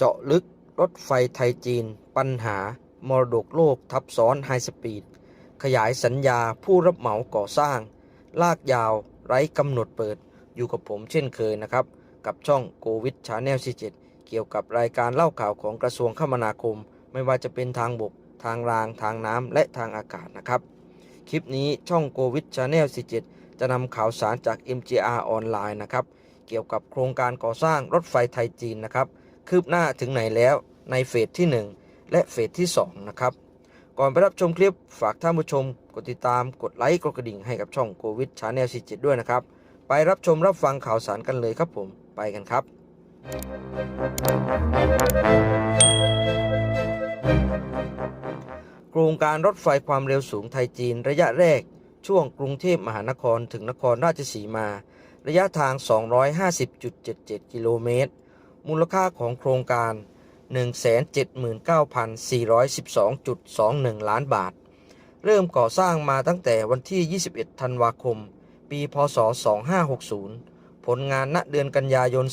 เจาะลึกรถไฟไทยจีน ปัญหามรดกโลกทับซ้อนไฮสปีด ขยายสัญญาผู้รับเหมาก่อสร้าง ลากยาวไร้กำหนดเปิด อยู่กับผมเช่นเคยนะครับ กับช่องโควิดชาแนล47เจ็ดเกี่ยวกับรายการเล่าข่าวของกระทรวงคมนาคม ไม่ว่าจะเป็นทางบก ทางราง ทางน้ำและทางอากาศนะครับ คลิปนี้ช่องโควิดชาแนล47จะนำข่าวสารจาก MGR ออนไลน์นะครับ เกี่ยวกับโครงการก่อสร้างรถไฟไทยจีนนะครับ คืบหน้าถึงไหนแล้วในเฟสที่ 1 และเฟสที่ 2 นะครับ ก่อนไปรับชมคลิปฝากท่านผู้ชม กดติดตามกดไลค์กดกระดิ่งให้กับช่องโควิดชาแนล47ด้วยนะครับ ไปรับชมรับฟังข่าวสารกันเลยครับผมไปกันครับ โครงการรถไฟความเร็วสูงไทยจีนระยะแรก ช่วงกรุงเทพมหานครถึงนครราชสีมา ระยะทาง 250.77 กิโลเมตร มูลค่าของโครงการ 179,412.21 ล้านบาท เริ่มก่อสร้างมาตั้งแต่วันที่ 21 ธันวาคม ปี พศ 2560 ผลงานณเดือนกันยายน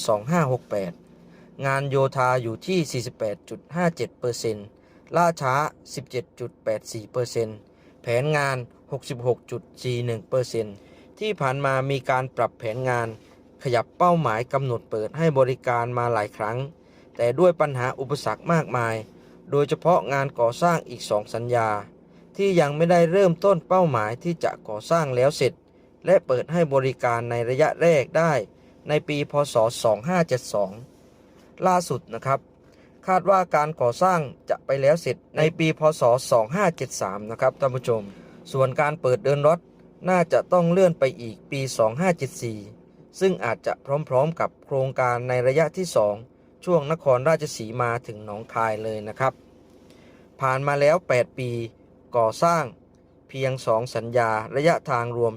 2568 งานโยธาอยู่ที่ 48.57%ล่าช้า 17.84%แผนงาน 66.41%ที่ผ่านมามีการปรับแผนงาน ขยับเป้าหมายกำหนดเปิดให้บริการมาหลายครั้ง แต่ด้วยปัญหาอุปสรรคมากมาย โดยเฉพาะงานก่อสร้างอีกสองสัญญา ที่ยังไม่ได้เริ่มต้นเป้าหมายที่จะก่อสร้างแล้วเสร็จ และเปิดให้บริการในระยะแรกได้ในปีพศ 2572 ล่าสุดนะครับ คาดว่าการก่อสร้างจะไปแล้วเสร็จในปีพศ 2573 นะครับท่านผู้ชม ส่วนการเปิดเดินรถน่าจะต้องเลื่อนไปอีกปี 2574 ซึ่งอาจจะพร้อมๆกับโครงการในระยะที่ 2 ช่วงนครราชสีมาถึงหนองคายเลยนะครับ ผ่านมาแล้ว 8 ปี ก่อสร้างเพียง 2 สัญญาระยะทางรวม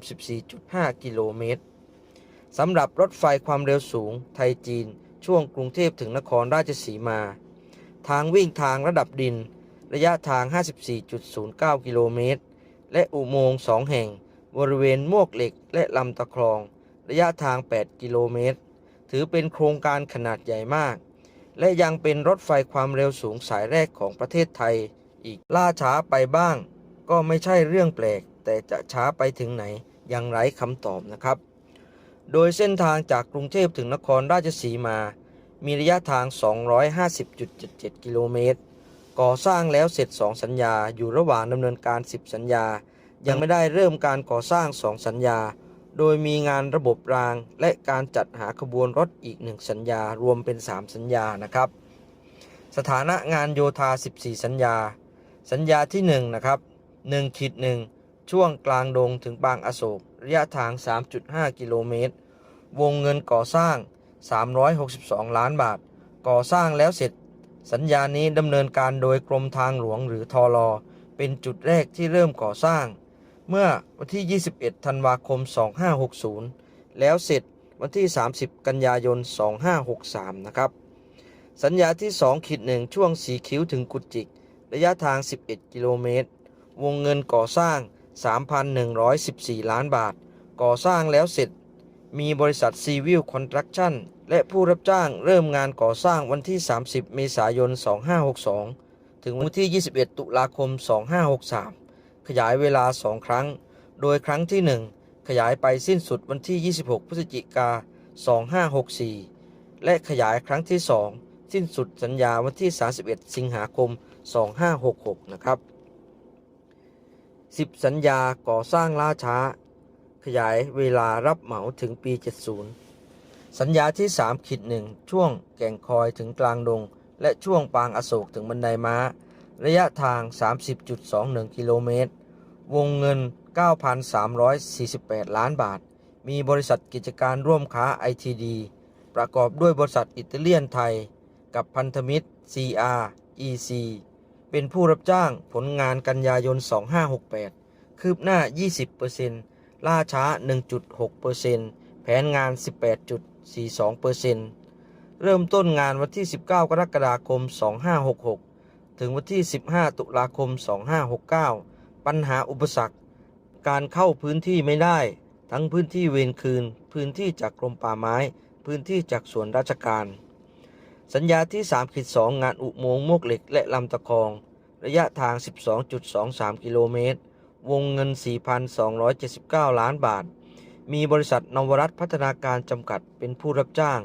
14.5 กิโลเมตรสำหรับรถไฟความเร็วสูง ไทยจีน ช่วงกรุงเทพถึงนครราชสีมา ทางวิ่งทางระดับดิน ระยะทาง 54.09 กิโลเมตร และอุโมงค์2แห่ง บริเวณมวกเหล็กและลำตะครอง ระยะทาง 8 กิโลเมตร ถือเป็นโครงการขนาดใหญ่มาก และยังเป็นรถไฟความเร็วสูงสายแรกของประเทศไทย อีกล่าช้าไปบ้าง ก็ไม่ใช่เรื่องแปลก แต่จะช้าไปถึงไหน ยังไร้คำตอบนะครับ โดยเส้นทางจากกรุงเทพถึงนครราชสีมา มีระยะทาง 250.77 กิโลเมตร ก่อสร้างแล้วเสร็จ 2 สัญญา อยู่ระหว่างดำเนินการ 10 สัญญา ยังไม่ได้เริ่มการก่อสร้าง 2 สัญญา โดยมีงานระบบราง และการจัดหาขบวนรถอีก 1 สัญญารวมเป็น 3 สัญญานะครับ สถานะงานโยธา 14 สัญญา สัญญาที่1นะครับ1ขีด1ช่วงกลางดงถึงบางอโศก ระยะทาง 3.5 กิโลเมตร วงเงินก่อสร้าง 362 ล้านบาท ก่อสร้างแล้วเสร็จ สัญญานี้ดำเนินการโดยกรมทางหลวงหรือทอรอเป็นจุดแรกที่เริ่มก่อสร้าง เมื่อวันที่ 21 ธันวาคม 2560 แล้วเสร็จวันที่ 30 กันยายน 2563 นะครับ สัญญาที่2ขีดหนึ่งช่วงสีคิ้วถึงกุจิก ระยะทาง 11 กิโลเมตร วงเงินก่อสร้าง 3,114 ล้านบาท ก่อสร้างแล้วเสร็จ มีบริษัทซีวิลคอนสตรักชั่นและผู้รับจ้างเริ่มงานก่อสร้างวันที่ 30 เมษายน 2562 ถึงวันที่ 21 ตุลาคม 2563 ขยายเวลา 2 ครั้ง โดยครั้งที่ 1 ขยายไปสิ้นสุดวันที่ 26 พฤศจิกา 2564 และขยายครั้งที่ 2 สิ้นสุดสัญญาวันที่ 31 สิงหาคม 2566 นะครับ 10 สัญญาก่อสร้างล่าช้า ขยายเวลารับเหมาถึงปี 70 สัญญาที่3ขีดหนึ่งช่วงแก่งคอยถึงกลางดง และช่วงปางอโศกถึงบันไดม้าระยะทาง 30.21 กิโลเมตร วงเงิน 9,348 ล้านบาท มีบริษัทกิจการร่วมค้า ITD ประกอบด้วยบริษัทอิตาเลียนไทย กับพันธมิตร CR EC เป็นผู้รับจ้างผลงานกันยายน 2568 คืบหน้า 20%ล่าช้า 1.6%แผนงาน 18.42%เริ่มต้นงานวันที่ 19 กรกฎาคม 2566 ถึงวันที่ 15 ตุลาคม 2569 ปัญหาอุปสรรค การเข้าพื้นที่ไม่ได้ ทั้งพื้นที่เวรคืน พื้นที่จากกรมป่าไม้ พื้นที่จากส่วนราชการ สัญญาที่3ขีด2งานอุโมงค์มวกเหล็กและลำตะคอง ระยะทาง 12.23 กิโลเมตร วงเงิน 4,279 ล้านบาท มีบริษัทนวรัตพัฒนาการจำกัดเป็นผู้รับจ้าง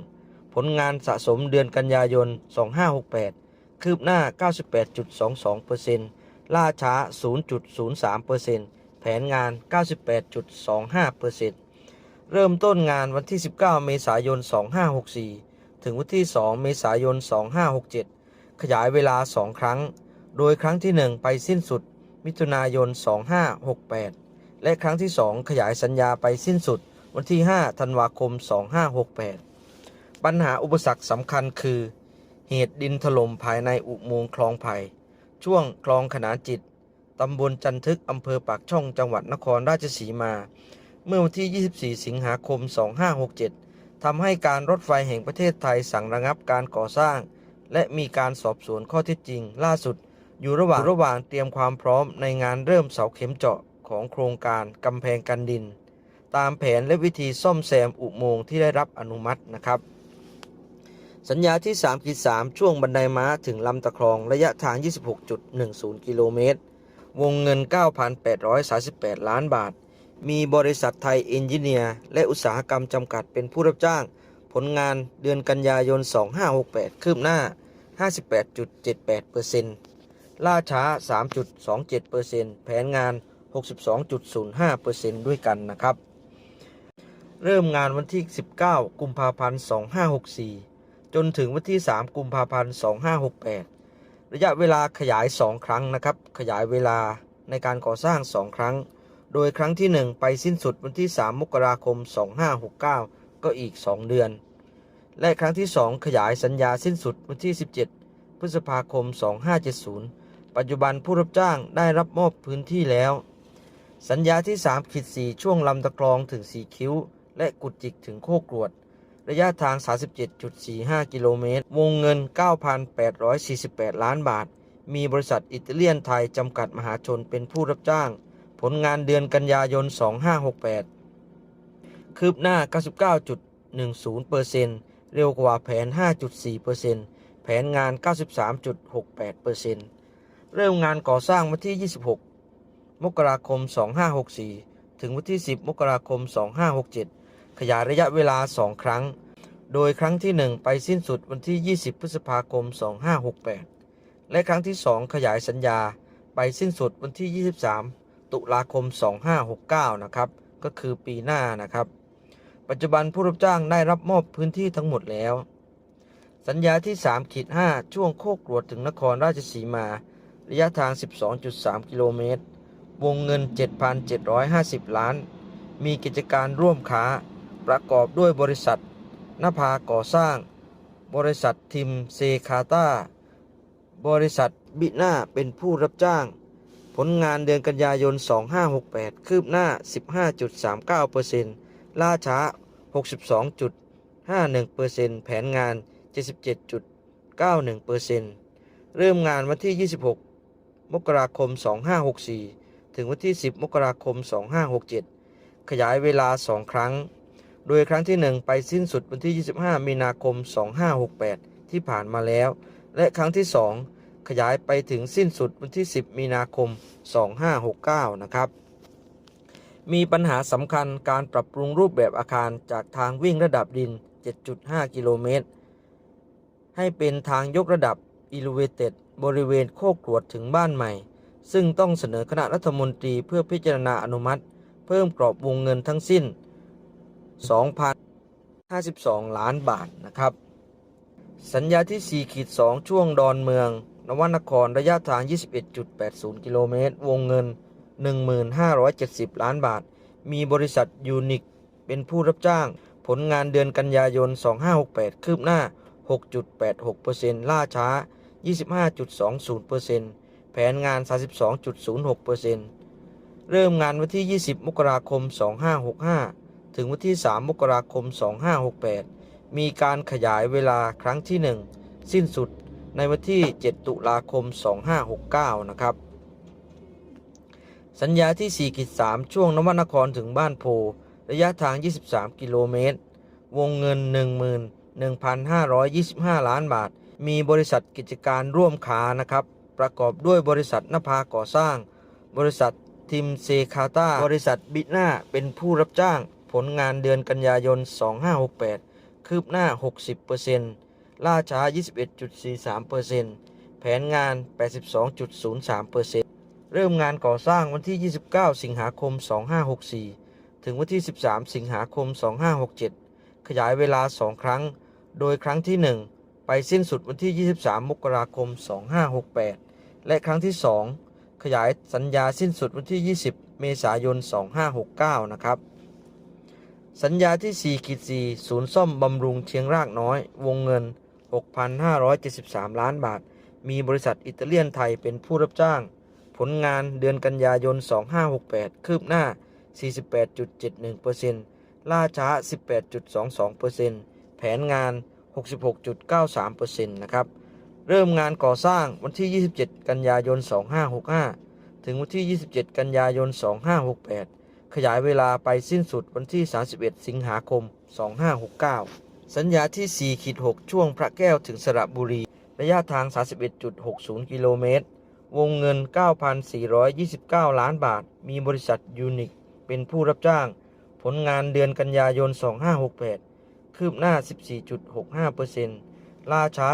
ผลงานสะสมเดือนกันยายน 2568 คืบหน้า 98.22% ล่าช้า 0.03%แผนงาน 98.25%เริ่มต้นงานวันที่ 19 เมษายน 2564 ถึงวันที่ 2 เมษายน 2567 ขยายเวลา 2 ครั้ง โดยครั้งที่ 1 ไปสิ้นสุด มิถุนายน 2568 และครั้งที่ 2 ขยายสัญญาไปสิ้นสุด วันที่ 5 ธันวาคม 2568 ปัญหาอุปสรรคสำคัญคือ เหตุดินถล่มภายในอุโมงค์คลองไผ่ ช่วงคลองขนานจิต ตำบลจันทึก อำเภอปากช่องจังหวัดนครราชสีมา เมื่อวันที่ 24 สิงหาคม 2567 ทำให้การรถไฟแห่งประเทศไทยสั่งระงับการก่อสร้าง และมีการสอบสวนข้อเท็จจริง ล่าสุด อยู่ระหว่างระหว่างเตรียมความพร้อมในงานเริ่มเสาเข็มเจาะของโครงการกำแพงกันดิน ตามแผนและวิธีซ่อมแซมอุโมงค์ที่ได้รับอนุมัตินะครับ สัญญาที่3ขีด3ช่วงบันไดม้าถึงลำตะครองระยะทาง 26.10 กิโลเมตร วงเงิน 9,838 ล้านบาท มีบริษัทไทยเอนจิเนียร์และอุตสาหกรรมจำกัดเป็นผู้รับจ้าง ผลงานเดือนกันยายน 2568 คืบหน้า 58.78%ล่าช้า 3.27%แผนงาน 62.05%ด้วยกันนะครับ เริ่มงานวันที่ 19 กุมภาพันธ์ 2564 จนถึงวันที่ 3 กุมภาพันธ์ 2568 ระยะเวลาขยาย 2 ครั้งนะครับ ขยายเวลาในการก่อสร้าง 2 ครั้ง โดยครั้งที่ 1 ไปสิ้นสุดวันที่ 3 มกราคม 2569 ก็อีก 2 เดือน และครั้งที่ 2 ขยายสัญญาสิ้นสุดวันที่ 17 พฤษภาคม 2570 ปัจจุบันผู้รับจ้างได้รับมอบพื้นที่แล้ว สัญญาที่3ขีด4ช่วงลำตะกรองถึง4คิ้ว และกุดจิกถึงโคกรวด ระยะทาง 37.45 กิโลเมตร วงเงิน 9,848 ล้านบาท มีบริษัทอิตาเลียนไทย จำกัดมหาชนเป็นผู้รับจ้าง ผลงานเดือนกันยายน 2568 คืบหน้า 99.10%เร็วกว่าแผน 5.4%แผนงาน 93.68%เริ่มงานก่อสร้างวันที่ 26 มกราคม 2564 ถึงวันที่ 10 มกราคม 2567 ขยายระยะเวลา 2 ครั้ง โดยครั้งที่ 1 ไปสิ้นสุดวันที่ 20 พฤษภาคม 2568 และครั้งที่ 2 ขยายสัญญาไปสิ้นสุดวันที่ 23 ตุลาคม 2569 นะครับ ก็คือปีหน้านะครับ ปัจจุบันผู้รับจ้างได้รับมอบพื้นที่ทั้งหมดแล้ว สัญญาที่3ขีด5ช่วงโคกรวดถึงนครราชสีมา ระยะทาง 12.3 กิโลเมตร วงเงิน 7,750 ล้าน มีกิจการร่วมค้า ประกอบด้วยบริษัทนภาก่อสร้าง บริษัททิมเซคาตาบริษัทบิหน่าเป็นผู้รับจ้าง ผลงานเดือนกันยายน 2568 คืบหน้า 15.39%ล่าช้า 62.51%แผนงาน 77.91%เริ่มงานวันที่ 26 มกราคม 2564 ถึงวันที่ 10 มกราคม 2567 ขยายเวลา 2 ครั้ง โดยครั้งที่ 1 ไปสิ้นสุดวันที่ 25 มีนาคม 2568 ที่ผ่านมาแล้ว และครั้งที่ 2 ขยายไปถึงสิ้นสุดวันที่ 10 มีนาคม 2569 นะครับ มีปัญหาสำคัญการปรับปรุงรูปแบบอาคารจากทางวิ่งระดับดิน 7.5 กิโลเมตร ให้เป็นทางยกระดับ Elevated บริเวณโคกกรวดถึงบ้านใหม่ ซึ่งต้องเสนอคณะรัฐมนตรีเพื่อพิจารณาอนุมัติ เพิ่มกรอบวงเงินทั้งสิ้น 2,052 ล้านบาทนะครับ สัญญาที่ 4 ขีด 2 ช่วงดอนเมือง นวนครระยะทาง 21.80 กิโลเมตร วงเงิน 1,570 ล้านบาท มีบริษัทยูนิคเป็นผู้รับจ้าง ผลงานเดือนกันยายน 2568 คืบหน้า 6.86%ล่าช้า 25.20%แผนงาน 32.06%เริ่มงานวันที่ 20 มกราคม 2565 ถึงวันที่ 3 มกราคม 2568 มีการขยายเวลาครั้งที่ 1 สิ้นสุดในวันที่ 7 ตุลาคม 2569 นะครับ สัญญาที่4กิจ3ช่วงนวนครถึงบ้านโพ ระยะทาง 23 กิโลเมตร วงเงิน 11,525 ล้านบาท มีบริษัทกิจการร่วมขานะครับ ประกอบด้วยบริษัทนภาก่อสร้าง บริษัททิมเซคาตาบริษัทบิน่าเป็นผู้รับจ้าง ผลงานเดือนกันยายน 2568 คืบหน้า 60%ล่าช้า 21.43%แผนงาน 82.03%เริ่มงานก่อสร้างวันที่ 29 สิงหาคม 2564 ถึงวันที่ 13 สิงหาคม 2567 ขยายเวลา 2 ครั้ง โดยครั้งที่ 1 ไปสิ้นสุดวันที่ 23 มกราคม 2568 และครั้งที่ 2 ขยายสัญญาสิ้นสุดวันที่ 20 เมษายน 2569 นะครับ สัญญาที่4ขีด4ศูนย์ซ่อมบำรุงเชียงรากน้อย วงเงิน 6,573 ล้านบาท มีบริษัทอิตาเลียนไทยเป็นผู้รับจ้าง ผลงานเดือนกันยายน 2568 คืบหน้า 48.71%ล่าช้า 18.22%แผนงาน 66.93%นะครับ เริ่มงานก่อสร้างวันที่ 27 กันยายน 2565 ถึงวันที่ 27 กันยายน 2568 ขยายเวลาไปสิ้นสุดวันที่ 31 สิงหาคม 2569 สัญญาที่4ขีด6ช่วงพระแก้วถึงสระบุรี ระยะทาง 31.60 กิโลเมตร วงเงิน 9,429 ล้านบาท มีบริษัทยูนิคเป็นผู้รับจ้าง ผลงานเดือนกันยายน 2568 คืบหน้า 14.65%ล่าช้า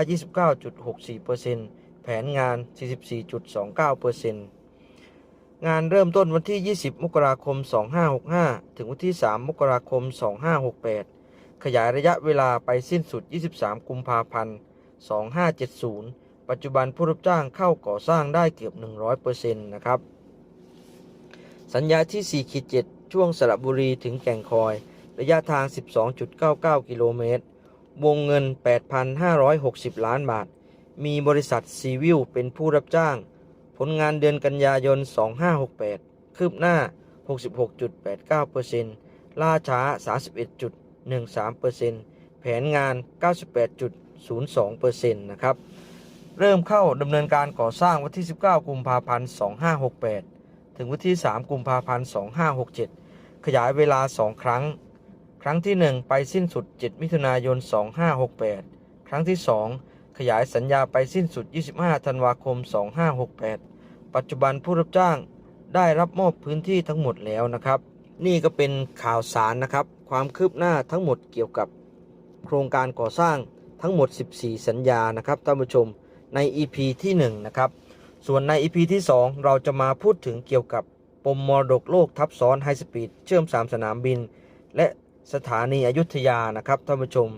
29.64%แผนงาน 44.29% งานเริ่มต้นวันที่ 20 มกราคม 2565 ถึงวันที่ 3 มกราคม 2568 ขยายระยะเวลาไปสิ้นสุด 23 กุมภาพันธ์ 2570 ปัจจุบันผู้รับจ้างเข้าก่อสร้างได้เกือบ 100%นะครับ สัญญาที่4ขีด7ช่วงสระบุรีถึงแก่งคอย ระยะทาง 12.99 กิโลเมตร วงเงิน 8,560 ล้านบาท มีบริษัทซีวิลเป็นผู้รับจ้าง ผลงานเดือนกันยายน 2568 คืบหน้า 66.89%ล่าช้า 31.13%แผนงาน 98.02%นะครับ เริ่มเข้าดำเนินการก่อสร้างวันที่ 19 กุมภาพันธ์ 2568 ถึงวันที่ 3 กุมภาพันธ์ 2567 ขยายเวลา 2 ครั้ง ครั้งที่ 1 ไปสิ้นสุด 7 มิถุนายน 2568 ครั้งที่ 2ขยายสัญญาไปสิ้นสุด 25 ธันวาคม 2568 ปัจจุบันผู้รับจ้างได้รับมอบพื้นที่ทั้งหมดแล้วนะครับ นี่ก็เป็นข่าวสารนะครับ ความคืบหน้าทั้งหมดเกี่ยวกับโครงการก่อสร้างทั้งหมด 14 สัญญานะครับท่านผู้ชมใน EP ที่1นะครับส่วนใน EP ที่ 2 เราจะมาพูดถึงเกี่ยวกับปมมรดกโลกทับซ้อนไฮสปีดเชื่อม 3 สนามบิน และสถานีอยุธยานะครับท่านผู้ชม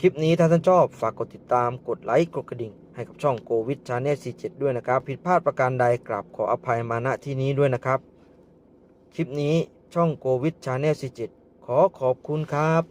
คลิปนี้ถ้าท่านชอบฝากกดติดตามกดไลค์กดกระดิ่ง ให้กับช่องโควิดชาแนล47 ด้วยนะครับ ผิดพลาดประการใดกราบขออภัยมาณที่นี้ด้วยนะครับ คลิปนี้ช่องโควิดชาแนลสีจิตขอขอบคุณครับ